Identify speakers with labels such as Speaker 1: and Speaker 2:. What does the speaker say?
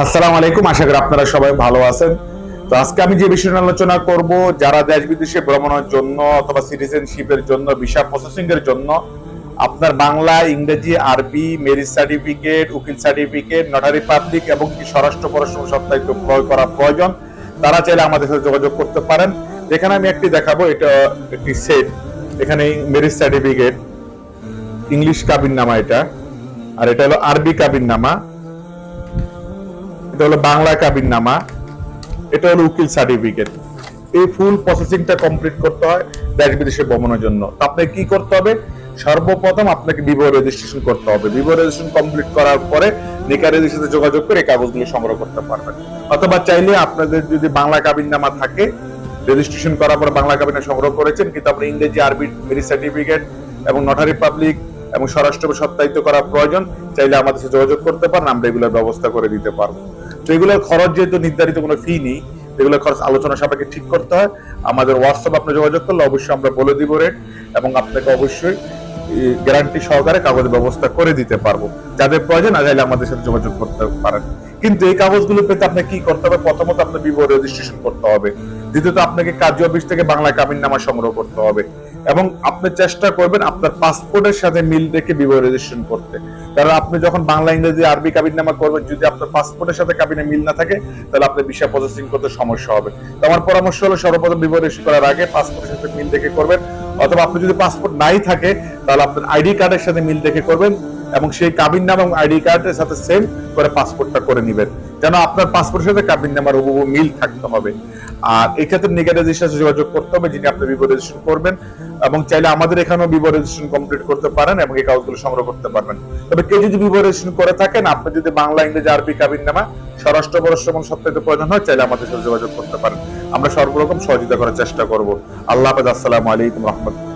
Speaker 1: আসসালামু আলাইকুম, আশা করি আপনারা সবাই ভালো আছেন। তো আজকে আমি যে বিষয় আলোচনা করব, যারা দেশ বিদেশে ভ্রমণের জন্য অথবা সিটিজেনশিপের জন্য ভিসা প্রসেসিং এর জন্য, আপনার বাংলা, ইংরেজি, আরবি মেরিজ সার্টিফিকেট উকিল সার্টিফিকেট নটারি পাবলিক এবং কি স্বরাষ্ট্র পররাষ্ট্র সপ্তাহিত ক্রয় করা প্রয়োজন, তারা চাইলে আমাদের সাথে যোগাযোগ করতে পারেন। এখানে আমি একটি দেখাবো, এটা একটি সেট এখানে মেরিজ সার্টিফিকেট ইংলিশ কাবিন নামা এটা, আর এটা হলো আরবি কাবিন নামা এটা হলো বাংলা কাবিন নামা এটা হলো উকিল সার্টিফিকেট। এই ফুল প্রসেসিংটা কমপ্লিট করতে হয় দেশ বিদেশে ভ্রমণের জন্য। আপনাকে কি করতে হবে? সর্বপ্রথম আপনাকে বিবাহ রেজিস্ট্রেশন করতে হবে। বিবাহ রেজিস্ট্রেশন কমপ্লিট করার পরে নিকা রেজিস্ট্রেশনের সাথে যোগাযোগ করে কাগজগুলো সংগ্রহ করতে পারবেন। অথবা চাইলে আপনাদের যদি বাংলা কাবিন নামা থাকে রেজিস্ট্রেশন করার পর বাংলা কাবিনে সংগ্রহ করেছেন, কিন্তু আপনি ইংরেজি, আরবি মেরিজ সার্টিফিকেট এবং নটারি পাবলিক এবং স্বরাষ্ট্র সত্যায়িত করার প্রয়োজন, চাইলে আমাদের সাথে যোগাযোগ করতে পারেন, আমরা এগুলোর ব্যবস্থা করে দিতে পারব। তো এগুলোর খরচ যেহেতু নির্ধারিত কোনো ফি নেই এগুলোর খরচ আলোচনা সাপেক্ষে ঠিক করতে হয়। আমাদের হোয়াটসঅ্যাপ আপনি যোগাযোগ করলে অবশ্যই আমরা বলে দিব রেট এবং আপনাকে অবশ্যই গ্যারান্টি সহকারে কাগজের ব্যবস্থা করে দিতে পারব। যাদের প্রয়োজন চাইলে আমাদের সাথে যোগাযোগ করতে পারেন। কিন্তু এই কাগজগুলো পেতে আপনাকে কি করতে হবে? প্রথমত আপনার বিবাহ রেজিস্ট্রেশন করতে হবে। দ্বিতীয়ত, আপনাকে কার্য অফিস থেকে বাংলা কামিন নামা সংগ্রহ করতে হবে। এবং আপনি চেষ্টা করবেন আপনার পাসপোর্টের সাথে মিল রেখে বিবাহ রেজিস্ট্রেশন করতে। কারণ আপনি যখন বাংলা, ইংরেজি, আরবি কাবিন নামা করবেন, যদি আপনার পাসপোর্টের সাথে কাবিনে মিল না থাকে, তাহলে আপনার ভিসা প্রসেসিং করতে সমস্যা হবে। তো আমার পরামর্শ হলো সর্বপ্রথম বিবাহ রেজিস্ট্রেশন করার আগে পাসপোর্টের সাথে মিল রেখে করবেন। অথবা আপনি যদি পাসপোর্ট নাই থাকে, তাহলে আপনার আইডি কার্ডের সাথে মিল রেখে করবেন। এবং সেই কাবিন নাম এবং আইডি কার্ডের সাথে সেম করে পাসপোর্টটা করে নেবেন। যেন আপনার পাসপোর্টের সাথে কাবিন নাম্বার হুবহু মিল থাকতে হবে। আর এই ক্ষেত্রে নিগা রেজিস্ট্রেশন যোগাযোগ করতে হবে, যিনি আপনি বিবো রেজিস্ট্রেশন করবেন। এবং চাইলে আমাদের এখানেও বিবো রেজিস্ট্রেশন কমপ্লিট করতে পারেন এবং এই কাগজগুলো সংগ্রহ করতে পারবেন। তবে কেউ যদি বিবো রেজিস্ট্রেশন করে থাকেন, আপনি যদি বাংলা, ইংরেজি, আরবি কাবিন নামা স্বরাষ্ট্র, পররাষ্ট্র এবং সত্যায়িত প্রয়োজন হয়, চাইলে আমাদের সাথে যোগাযোগ করতে পারেন। আমরা সর্বরকম সহযোগিতা করার চেষ্টা করব। আল্লাহ হাফেজ, আসসালামু আলাইকুম রহমতুল্লাহ।